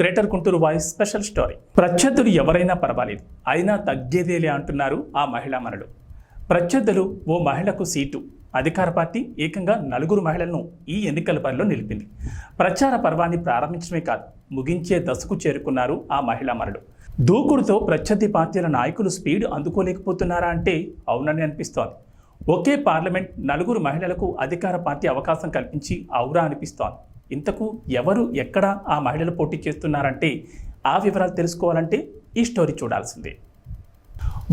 Greater Guntur voice special story. ప్రత్యర్థులు ఎవరైనా పర్వాలేదు. అయినా తగ్గేదేలే అంటున్నారు ఆ మహిళా మనులు. ప్రత్యర్థులు ఓ మహిళకు సీటు. అధికార పార్టీ ఏకంగా నలుగురు మహిళలను ఈ ఎన్నికల బరిలో నిలిపింది. ప్రచార పర్వాన్ని ప్రారంభించడమే కాదు ముగించే దశకు చేరుకున్నారు ఆ మహిళా మనులు. దూకుడుతో ప్రత్యర్థి పార్టీల నాయకులు స్పీడ్ అందుకోలేకపోతున్నారా అంటే అవునని అనిపిస్తోంది. ఒకే పార్లమెంట్ నలుగురు మహిళలకు అధికార పార్టీ అవకాశం కల్పించి అవురా అనిపిస్తోంది. ఇంతకు ఎవరు ఎక్కడ ఆ మహిళలు పోటీ చేస్తున్నారంటే ఆ వివరాలు తెలుసుకోవాలంటే ఈ స్టోరీ చూడాల్సిందే.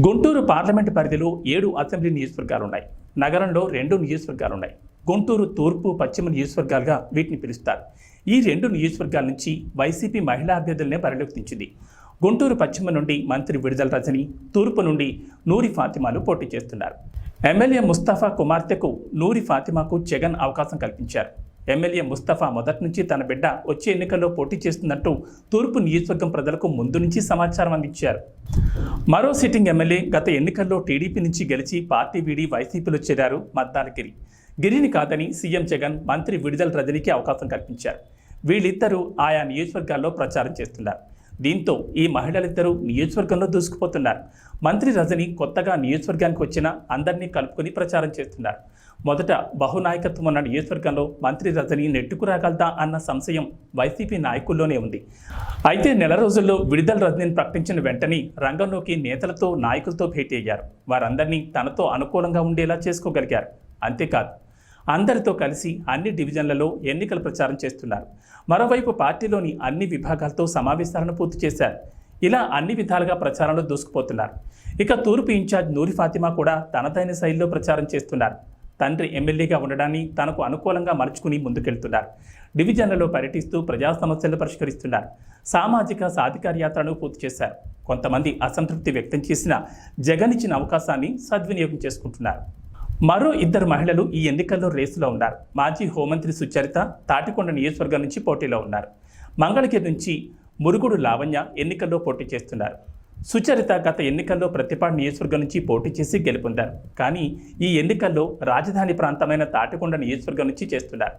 గుంటూరు పార్లమెంటు పరిధిలో ఏడు అసెంబ్లీ నియోజకవర్గాలు ఉన్నాయి నగరంలో రెండు నియోజకవర్గాలు ఉన్నాయి గుంటూరు తూర్పు పశ్చిమ నియోజకవర్గాలుగా వీటిని పిలుస్తారు. ఈ రెండు నియోజకవర్గాల నుంచి వైసీపీ మహిళా అభ్యర్థులనే పరిలక్షించింది గుంటూరు పశ్చిమ నుండి మంత్రి విడుదల రజని తూర్పు నుండి నూరి ఫాతిమాలు పోటీ చేస్తున్నారు. ఎమ్మెల్యే ముస్తాఫా కుమార్తెకు నూరి ఫాతిమాకు జగన్ అవకాశం కల్పించారు. ఎమ్మెల్యే ముస్తఫా మొదటి నుంచి తన బిడ్డ వచ్చే ఎన్నికల్లో పోటీ చేస్తున్నట్టు తూర్పు నియోజకవర్గం ప్రజలకు ముందు నుంచి సమాచారం అందించారు. మరో సిట్టింగ్ ఎమ్మెల్యే గత ఎన్నికల్లో టీడీపీ నుంచి గెలిచి పార్టీ వీడి వైసీపీలో చేరారు మద్దాలగిరి గిరిని కాదని సీఎం జగన్ మంత్రి విడుదల రజనీకి అవకాశం కల్పించారు. వీళ్ళిద్దరూ ఆయా నియోజకవర్గాల్లో ప్రచారం చేస్తున్నారు. దీంతో ఈ మహిళలిద్దరూ నియోజకవర్గంలో దూసుకుపోతున్నారు. మంత్రి రజని కొత్తగా నియోజకవర్గానికి వచ్చిన అందరినీ కలుపుకొని ప్రచారం చేస్తున్నారు. మొదట బహునాయకత్వం ఉన్న నియోజకవర్గంలో మంత్రి రజని నెట్టుకురాగలదా అన్న సంశయం వైసీపీ నాయకుల్లోనే ఉంది. అయితే నెల రోజుల్లో విడుదల రజనీని ప్రకటించిన వెంటనే రంగంలోకి నేతలతో నాయకులతో భేటీ అయ్యారు. వారందరినీ తనతో అనుకూలంగా ఉండేలా చేసుకోగలిగారు. అంతేకాదు అందరితో కలిసి అన్ని డివిజన్లలో ఎన్నికల ప్రచారం చేస్తున్నారు. మరోవైపు పార్టీలోని అన్ని విభాగాలతో సమావేశాలను పూర్తి చేశారు. ఇలా అన్ని విధాలుగా ప్రచారంలో దూసుకుపోతున్నారు. ఇక తూర్పు ఇన్ఛార్జ్ నూరి ఫాతిమా కూడా తనదైన శైలిలో ప్రచారం చేస్తున్నారు. తండ్రి ఎమ్మెల్యేగా ఉండడాన్ని తనకు అనుకూలంగా మలుచుకుని ముందుకెళ్తున్నారు. డివిజన్లలో పర్యటిస్తూ ప్రజా సమస్యలు పరిష్కరిస్తున్నారు. సామాజిక సాధికార యాత్రను పూర్తి చేశారు. కొంతమంది అసంతృప్తి వ్యక్తం చేసిన జగన్ ఇచ్చిన అవకాశాన్ని సద్వినియోగం చేసుకుంటున్నారు. మరో ఇద్దరు మహిళలు ఈ ఎన్నికల్లో రేసులో ఉన్నారు. మాజీ హోంమంత్రి సుచరిత తాటికొండ నియోజకవర్గం నుంచి పోటీలో ఉన్నారు. మంగళగిరి నుంచి మురుగుడు లావణ్య ఎన్నికల్లో పోటీ చేస్తున్నారు. సుచరిత గత ఎన్నికల్లో ప్రతిపాడు నియోజకవర్గం నుంచి పోటీ చేసి గెలుపొందారు. కానీ ఈ ఎన్నికల్లో రాజధాని ప్రాంతమైన తాటికొండ నియోజకవర్గం నుంచి చేస్తున్నారు.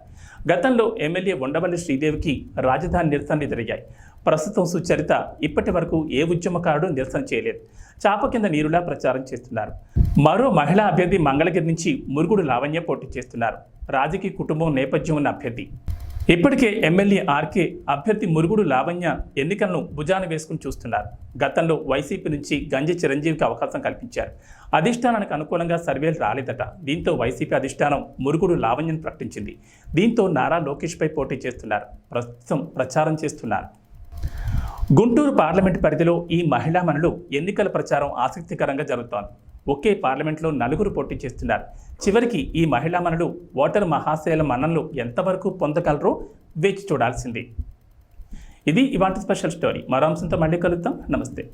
గతంలో ఎమ్మెల్యే ఉండవల్లి శ్రీదేవికి రాజధాని నిరసనలు ఎదురయ్యాయి. ప్రస్తుతం సుచరిత ఇప్పటి వరకు ఏ ఉద్యమకారుడు నిరసన చేయలేదు. చాప కింద నీరులా ప్రచారం చేస్తున్నారు. మరో మహిళా అభ్యర్థి మంగళగిరి నుంచి మురుగుడు లావణ్య పోటీ చేస్తున్నారు. రాజకీయ కుటుంబం నేపథ్యం ఉన్న అభ్యర్థి ఇప్పటికే ఎమ్మెల్యే ఆర్కే అభ్యర్థి మురుగుడు లావణ్య ఎన్నికలను భుజాన వేసుకుని చూస్తున్నారు. గతంలో వైసీపీ నుంచి గంజి చిరంజీవికి అవకాశం కల్పించారు. అధిష్టానానికి అనుకూలంగా సర్వేలు రాలేదట. దీంతో వైసీపీ అధిష్టానం మురుగుడు లావణ్యను ప్రకటించింది. దీంతో నారా లోకేష్పై పోటీ చేస్తున్నారు. ప్రస్తుతం ప్రచారం చేస్తున్నారు. గుంటూరు పార్లమెంట్ పరిధిలో ఈ మహిళా మనులు ఎన్నికల ప్రచారం ఆసక్తికరంగా జరుగుతోంది. ఒకే పార్లమెంట్లో నలుగురు పోటీ చేస్తున్నారు. చివరికి ఈ మహిళా మనులు ఓటర్ మహాశయల మన్నలు ఎంతవరకు పొందగలరో వేచి చూడాల్సింది. ఇది ఇవాంటి స్పెషల్ స్టోరీ. మరో అంశంతో మళ్ళీ కలుద్దాం. నమస్తే.